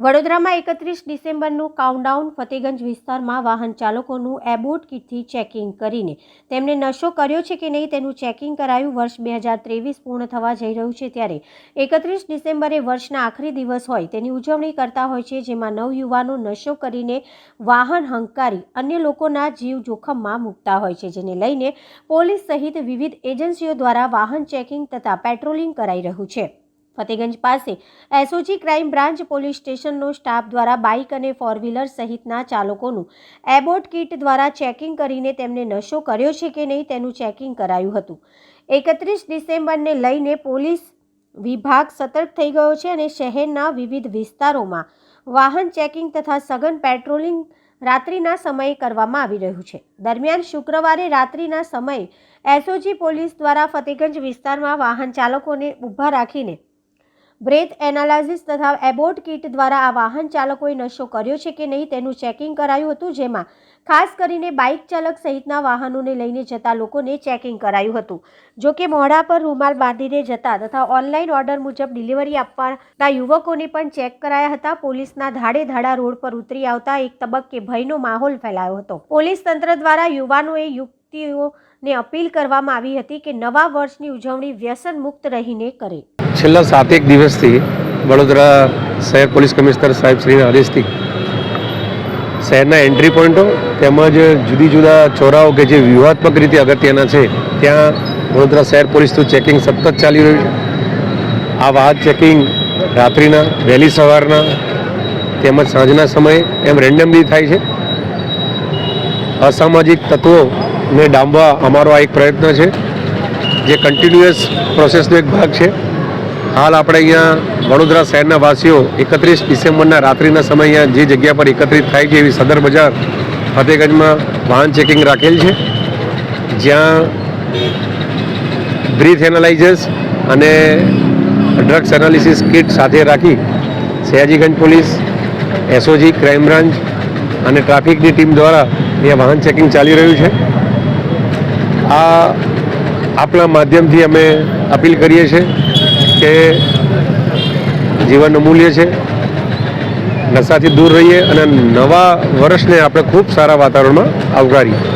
વડોદરામાં એકત્રીસ ડિસેમ્બરનું કાઉન્ટડાઉન ફતેગંજ વિસ્તારમાં વાહન ચાલકોનું એબોટ કિટથી ચેકિંગ કરીને તેમને નશો કર્યો છે કે નહીં તેનું ચેકિંગ કરાયું. વર્ષ બે હજાર ત્રેવીસ પૂર્ણ થવા જઈ રહ્યું છે ત્યારે એકત્રીસ ડિસેમ્બરે વર્ષના આખરી દિવસ હોય તેની ઉજવણી કરતા હોય છે, જેમાં નવ યુવાનો નશો કરીને વાહન હંકારી અન્ય લોકોના જીવ જોખમમાં મૂકતા હોય છે, જેને લઈને પોલીસ સહિત વિવિધ એજન્સીઓ દ્વારા વાહન ચેકિંગ તથા પેટ્રોલિંગ કરાઈ રહ્યું છે. ફતેગંજ પાસે. એસઓજી ક્રાઇમ બ્રાન્ચ પોલીસ સ્ટેશનનો સ્ટાફ દ્વારા બાઇક અને ફોર વ્હીલર સહિતના ચાલકોનું એબોટ કીટ દ્વારા ચેકિંગ કરીને તેમને નશો કર્યો છે કે નહીં તેનું ચેકિંગ કરાયું હતું. એકત્રીસ ડિસેમ્બરને લઈને પોલીસ વિભાગ સતર્ક થઈ ગયો છે અને શહેરના વિવિધ વિસ્તારોમાં વાહન ચેકિંગ તથા સઘન પેટ્રોલિંગ રાત્રિના સમયે કરવામાં આવી રહ્યું છે. દરમિયાન શુક્રવારે રાત્રિના સમયે એસઓજી પોલીસ દ્વારા ફતેગંજ વિસ્તારમાં વાહન ચાલકોને ઊભા રાખીને બ્રેથ એનાલિસિસ તથા એબોટ કીટ દ્વારા આ વાહન ચાલકોએ નશો કર્યો છે કે નહીં તેનું ચેકિંગ કરાયું હતું, જેમાં ખાસ કરીને બાઇક ચાલક સહિતના વાહનોને લઈને જતા લોકોને ચેકિંગ કરાયું હતું. જો કે મોઢા પર રૂમાલ બાંધીને જતા તથા ઓનલાઈન ઓર્ડર મુજબ ડિલિવરી આપવાના યુવકોને પણ ચેક કરાયા હતા. પોલીસના ધાડે ધાડા રોડ પર ઉતરી આવતા એક તબક્કે ભયનો માહોલ ફેલાયો હતો. પોલીસ તંત્ર દ્વારા યુવાનોએ યુક્તિઓને અપીલ કરવામાં આવી હતી કે નવા વર્ષની ઉજવણી વ્યસન મુક્ત રહીને કરે. છેલ્લા સાતેક દિવસથી વડોદરા શહેર પોલીસ કમિશનર સાહેબ શ્રીના આદેશથી શહેરના એન્ટ્રી પોઈન્ટો તેમજ જુદી જુદા ચોરાઓ કે જે વ્યૂહાત્મક રીતે અગત્યના છે, ત્યાં વડોદરા શહેર પોલીસનું ચેકિંગ સતત ચાલી રહ્યું છે. આ વાહન ચેકિંગ રાત્રિના, વહેલી સવારના તેમજ સાંજના સમયે એમ રેન્ડમલી થાય છે. અસામાજિક તત્વોને ડામવા અમારો આ એક પ્રયત્ન છે, જે કન્ટિન્યુઅસ પ્રોસેસનો એક ભાગ છે. હાલ આપણે અહીંયા વડોદરા શહેરના વાસીઓ એકત્રીસ ડિસેમ્બરના રાત્રિના સમય અહીંયા જે જગ્યા પર એકત્રિત થાય છે એવી સદર બજાર ફતેગંજમાં વાહન ચેકિંગ રાખેલ છે. જ્યાં બ્રીથ એનાલાઇઝર્સ અને ડ્રગ્સ એનાલિસિસ કિટ સાથે રાખી Sayajigunj police SOG crime branch અને ટ્રાફિકની ટીમ દ્વારા અહીંયા વાહન ચેકિંગ ચાલી રહ્યું છે. આ આપણા માધ્યમથી અમે અપીલ કરીએ છીએ કે જીવન અમૂલ્ય છે, નશાથી દૂર રહીએ અને નવા વર્ષને આપણે ખૂબ સારા વાતાવરણમાં આવકારીએ.